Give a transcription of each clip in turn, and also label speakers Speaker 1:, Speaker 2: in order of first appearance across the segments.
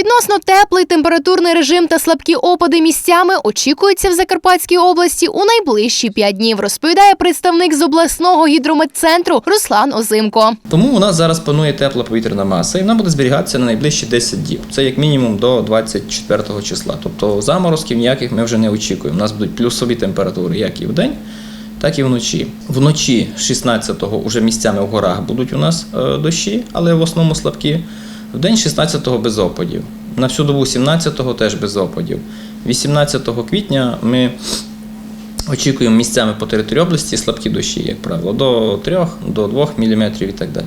Speaker 1: Відносно теплий температурний режим та слабкі опади місцями очікуються в Закарпатській області у найближчі п'ять днів, розповідає представник з обласного гідрометцентру Руслан Озимко.
Speaker 2: Тому у нас зараз панує тепла повітряна маса, і вона буде зберігатися на найближчі 10 діб. Це як мінімум до 24 числа. Тобто заморозків ніяких ми вже не очікуємо. У нас будуть плюсові температури як і в день, так і вночі. Вночі 16-го уже місцями в горах будуть у нас е, дощі, але в основному слабкі. В день 16-го без опадів. На всю добу 17-го теж без опадів. 18 квітня ми Очікуємо місцями по території області слабкі дощі, як правило, до 3, до 2 мм і так далі.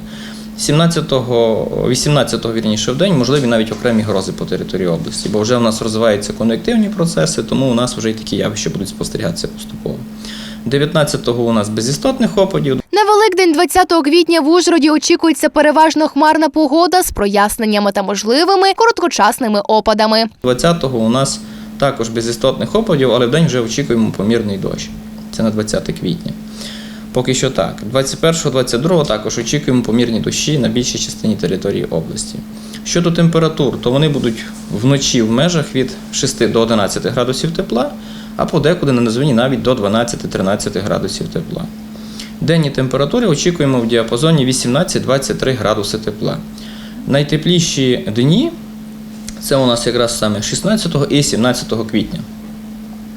Speaker 2: 17-го, 18-го, вірніше, в день можливі навіть окремі грози по території області, бо вже у нас розвиваються конвективні процеси, тому у нас вже і такі явища будуть спостерігатися поступово. 19-го у нас без істотних опадів,
Speaker 1: Великдень 20 квітня в Ужгороді очікується переважно хмарна погода з проясненнями та можливими короткочасними опадами.
Speaker 2: 20-го у нас також без істотних опадів, але в день вже очікуємо помірний дощ. Це на 20 квітня. Поки що так. 21-22 також очікуємо помірні дощі на більшій частині території області. Щодо температур, то вони будуть вночі в межах від 6 до 11 градусів тепла, а подекуди на низовині навіть до 12-13 градусів тепла. Денні температури очікуємо в діапазоні 18-23 градуси тепла. Найтепліші дні це у нас якраз саме 16 і 17 квітня.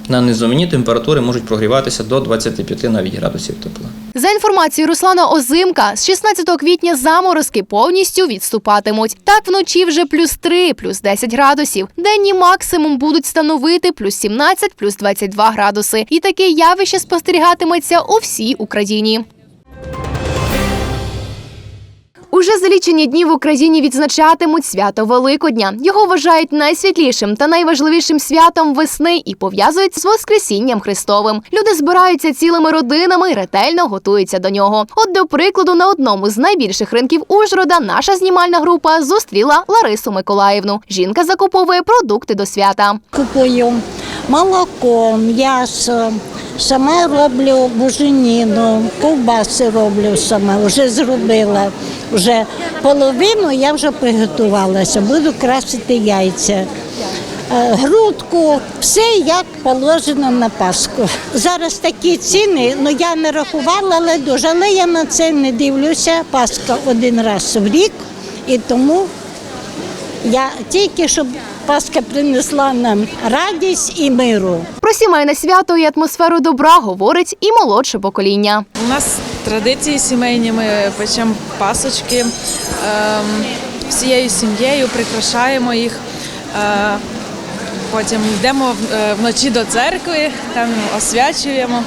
Speaker 2: На низовні температури можуть прогріватися до 25 навіть градусів тепла.
Speaker 1: За інформацією Руслана Озимка, з 16 квітня заморозки повністю відступатимуть. Так вночі вже плюс 3, плюс 10 градусів. Денні максимум будуть становити плюс 17, плюс 22 градуси. І таке явище спостерігатиметься у всій Україні. Уже за лічені дні в Україні відзначатимуть свято Великодня. Його вважають найсвітлішим та найважливішим святом весни і пов'язують з Воскресінням Христовим. Люди збираються цілими родинами і ретельно готуються до нього. От до прикладу, на одному з найбільших ринків Ужгорода наша знімальна група зустріла Ларису Миколаївну. Жінка закуповує продукти до свята.
Speaker 3: Купую молоко, м'ясо, сама роблю буженіну, ковбаси роблю сама, вже зробила. Вже половину я вже приготувалася, буду красити яйця. Е, Грудку, все як положено на Пасху. Зараз такі ціни, ну я не рахувала, але дуже, але я на це не дивлюся. Пасха один раз в рік, і тому я тільки щоб Пасха принесла нам радість і миру.
Speaker 1: Про сімейне свято і атмосферу добра говорить і молодше покоління.
Speaker 4: У нас традиції сімейні, ми печемо пасочки ем, всією сім'єю, прикрашаємо їх. Е, потім йдемо е, вночі до церкви, там освячуємо.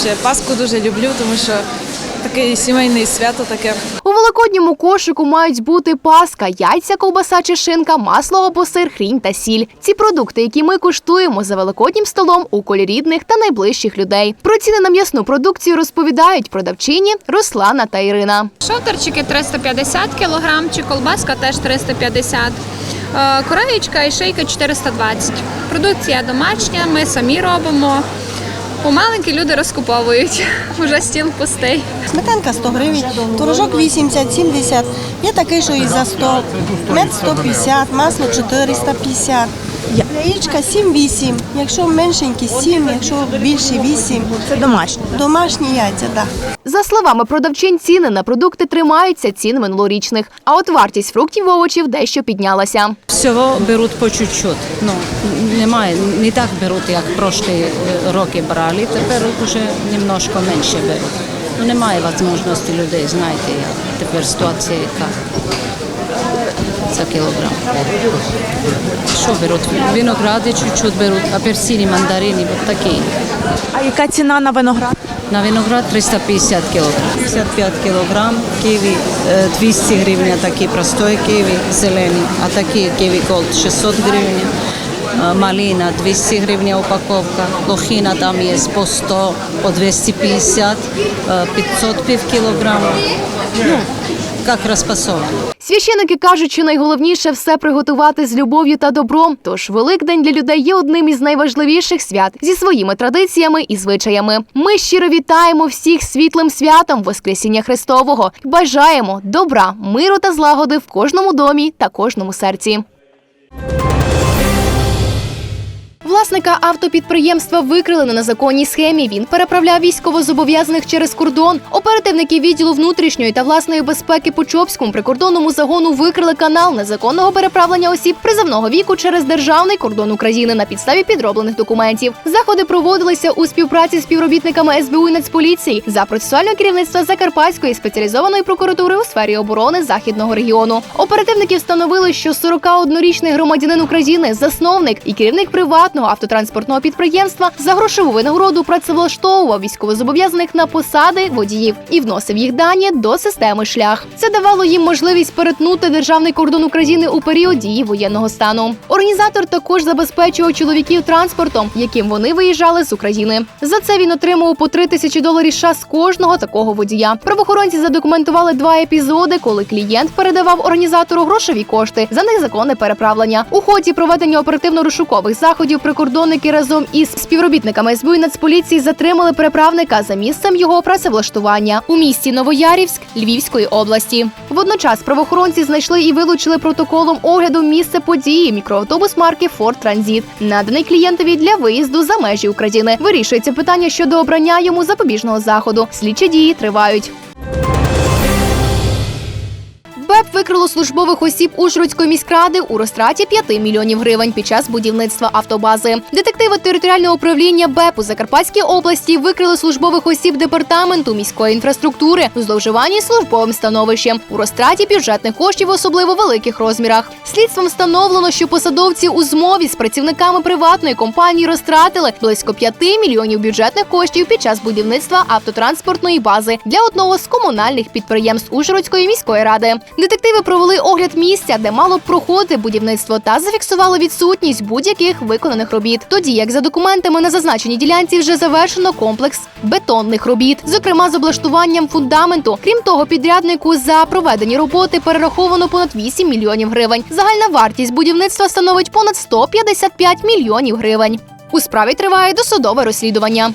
Speaker 4: Ще Пасху дуже люблю, тому що таке сімейне свято таке.
Speaker 1: Великодньому кошику мають бути паска, яйця, ковбаса чи шинка, масло або сир, хрінь та сіль. Ці продукти, які ми куштуємо за великоднім столом у колі рідних та найближчих людей. Про ціни на м'ясну продукцію розповідають продавчині Руслана та Ірина.
Speaker 5: Шовтерчики 350 кг, чи колбаска теж 350 Е, Кораєчка і шийка 420. Продукція домашня, ми самі робимо. Помаленькі люди розкуповують. Уже стіл пустий.
Speaker 6: Сметанка 100 гривень, творожок 80-70, є такий, що і за 100, мед 150, масло 450. Яєчка 7-8, якщо меншенькі 7, якщо більші 8. Це домашні. Домашні яйця, так.
Speaker 1: За словами продавчин, ціни на продукти тримаються цін минулорічних. А от вартість фруктів і овочів дещо піднялася.
Speaker 7: Всього беруть по чуть-чуть. Ну, немає, не так беруть, як прошлі е, роки брали, тепер вже немножко менше беруть. Ну, немає можливості людей, знаєте, як тепер ситуація яка за кілограм. Що беруть? Виногради чуть-чуть беруть, апельсини, мандарини, от такі.
Speaker 8: А яка ціна на виноград?
Speaker 7: На виноград 350 кілограм. 55 кілограм, ківі е, 200 гривень, такі простої ківі, зелені, а такі ківі голд 600 гривень. Е, Малина 200 гривень упаковка, лохина там є по 100, по 250, е, 500 пів кілограма. Ну, як розпасовано.
Speaker 1: Священики кажуть, що найголовніше все приготувати з любов'ю та добром. Тож Великдень для людей є одним із найважливіших свят зі своїми традиціями і звичаями. Ми щиро вітаємо всіх світлим святом Воскресіння Христового. Бажаємо добра, миру та злагоди в кожному домі та кожному серці. Власника автопідприємства викрили на незаконній схемі. Він переправляв військовозобов'язаних через кордон. Оперативники відділу внутрішньої та власної безпеки по Чопському прикордонному загону викрили канал незаконного переправлення осіб призовного віку через державний кордон України на підставі підроблених документів. Заходи проводилися у співпраці з співробітниками СБУ і Нацполіції за процесуального керівництва Закарпатської спеціалізованої прокуратури у сфері оборони західного регіону. Оперативники встановили, що 41-річний громадянин України, засновник і керівник приватного автотранспортного підприємства за грошову винагороду працевлаштовував військовозобов'язаних на посади водіїв і вносив їх дані до системи шлях. Це давало їм можливість перетнути державний кордон України у період дії воєнного стану. Організатор також забезпечував чоловіків транспортом, яким вони виїжджали з України. За це він отримував по 3 тисячі доларів США з кожного такого водія. Правоохоронці задокументували два епізоди, коли клієнт передавав організатору грошові кошти за незаконне переправлення. У ході проведення оперативно-розшукових заходів прикордонники разом із співробітниками СБУ і Нацполіції затримали переправника за місцем його працевлаштування у місті Новоярівськ Львівської області. Водночас правоохоронці знайшли і вилучили протоколом огляду місце події мікроавтобус марки Ford Transit, наданий клієнтові для виїзду за межі України. Вирішується питання щодо обрання йому запобіжного заходу. Слідчі дії тривають. БЕП викрило службових осіб Ужгородської міськради у розтраті 5 мільйонів гривень під час будівництва автобази. Детективи територіального управління БЕП у Закарпатській області викрили службових осіб департаменту міської інфраструктури у зловживанні службовим становищем у розтраті бюджетних коштів особливо великих розмірах. Слідством встановлено, що посадовці у змові з працівниками приватної компанії розтратили близько 5 мільйонів бюджетних коштів під час будівництва автотранспортної бази для одного з комунальних підприємств Ужгородської міської ради. Детективи провели огляд місця, де мало б проходити будівництво, та зафіксували відсутність будь-яких виконаних робіт. Тоді як за документами на зазначеній ділянці вже завершено комплекс бетонних робіт, зокрема з облаштуванням фундаменту. Крім того, підряднику за проведені роботи перераховано понад 8 мільйонів гривень. Загальна вартість будівництва становить понад 155 мільйонів гривень. У справі триває досудове розслідування.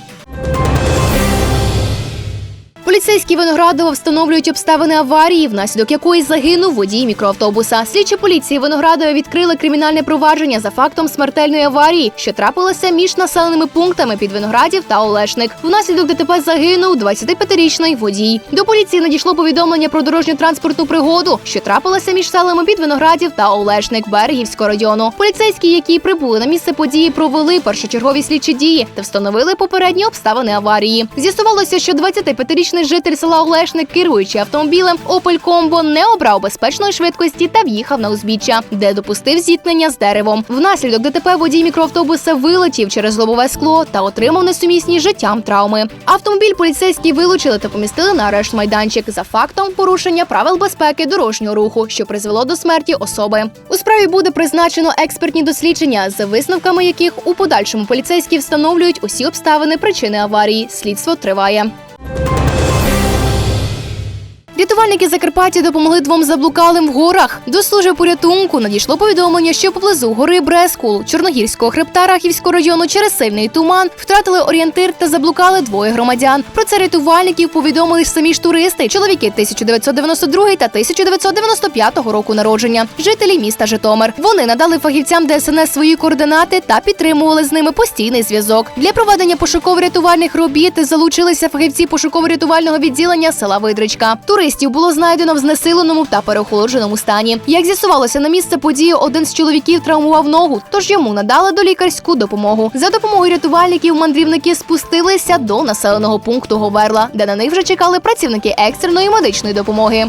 Speaker 1: Поліцейські Виноградова встановлюють обставини аварії, внаслідок якої загинув водій мікроавтобуса. Слідчі поліції Виноградова відкрили кримінальне провадження за фактом смертельної аварії, що трапилася між населеними пунктами під Виноградів та Олешник. Внаслідок ДТП загинув 25-річний водій. До поліції надійшло повідомлення про дорожньо-транспортну пригоду, що трапилася між селами під Виноградів та Олешник Берегівського району. Поліцейські, які прибули на місце події, провели першочергові слідчі дії та встановили попередні обставини аварії. З'ясувалося, що 25-річний житель села Олешник, керуючи автомобілем Opel Combo, не обрав безпечної швидкості та в'їхав на узбіччя, де допустив зіткнення з деревом. Внаслідок ДТП водій мікроавтобуса вилетів через лобове скло та отримав несумісні життям травми. Автомобіль поліцейські вилучили та помістили на арешт майданчик за фактом порушення правил безпеки дорожнього руху, що призвело до смерті особи. У справі буде призначено експертні дослідження, за висновками яких у подальшому поліцейські встановлюють усі обставини причини аварії. Слідство триває. Рятувальники Закарпаття допомогли двом заблукалим в горах. До служби порятунку надійшло повідомлення, що поблизу гори Брескул Чорногірського хребта Рахівського району через сильний туман втратили орієнтир та заблукали двоє громадян. Про це рятувальників повідомили самі ж туристи, чоловіки 1992 та 1995 року народження, жителі міста Житомир. Вони надали фахівцям ДСНС свої координати та підтримували з ними постійний зв'язок. Для проведення пошуково-рятувальних робіт залучилися фахівці пошуково-рятувального відділення села Видричка. Туристів було знайдено в знесиленому та переохолодженому стані. Як з'ясувалося на місце події, один з чоловіків травмував ногу, тож йому надали долікарську допомогу. За допомогою рятувальників мандрівники спустилися до населеного пункту Говерла, де на них вже чекали працівники екстреної медичної допомоги.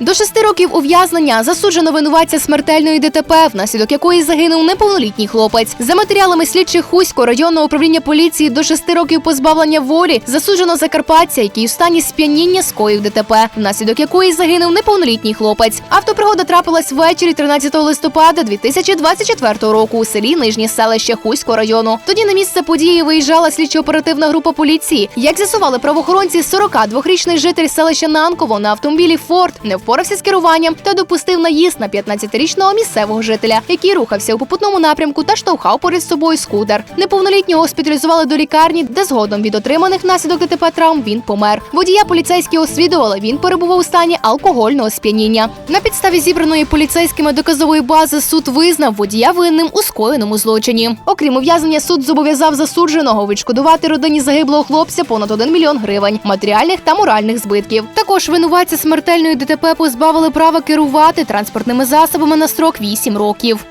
Speaker 1: До шести років ув'язнення засуджено винуватця смертельної ДТП, внаслідок якої загинув неповнолітній хлопець. За матеріалами слідчих Хуського районного управління поліції до шести років позбавлення волі засуджено закарпатця, який у стані сп'яніння скоїв ДТП, внаслідок якої загинув неповнолітній хлопець. Автопригода трапилась ввечері 13 листопада 2024 року у селі Нижнє селище Хуського району. Тоді на місце події виїжджала слідчо-оперативна група поліції. Як з'ясували правоохоронці, 42-річний житель селища Нанково на автомобілі Форд не впорався з керуванням та допустив наїзд на 15-річного місцевого жителя, який рухався у попутному напрямку та штовхав поряд з собою скутер. Неповнолітнього госпіталізували до лікарні, де згодом від отриманих внаслідок ДТП травм він помер. Водія поліцейські освідували, він перебував у стані алкогольного сп'яніння. На підставі зібраної поліцейськими доказової бази суд визнав водія винним у скоєному злочині. Окрім ув'язнення, суд зобов'язав засудженого відшкодувати родині загиблого хлопця понад 1 мільйон гривень матеріальних та моральних збитків. Також винуватця смертельної ДТП позбавили права керувати транспортними засобами на строк 8 років.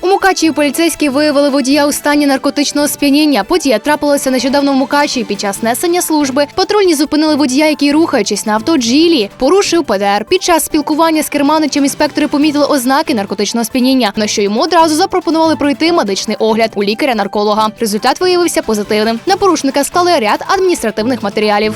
Speaker 1: У Мукачеві поліцейські виявили водія у стані наркотичного сп'яніння. Подія трапилася нещодавно в Мукачеві під час несення служби. Патрульні зупинили водія, який, рухаючись на авто Джілі, порушив ПДР. Під час спілкування з керманичем інспектори помітили ознаки наркотичного сп'яніння, на що йому одразу запропонували пройти медичний огляд у лікаря-нарколога. Результат виявився позитивним. На порушника склали ряд адміністративних матеріалів.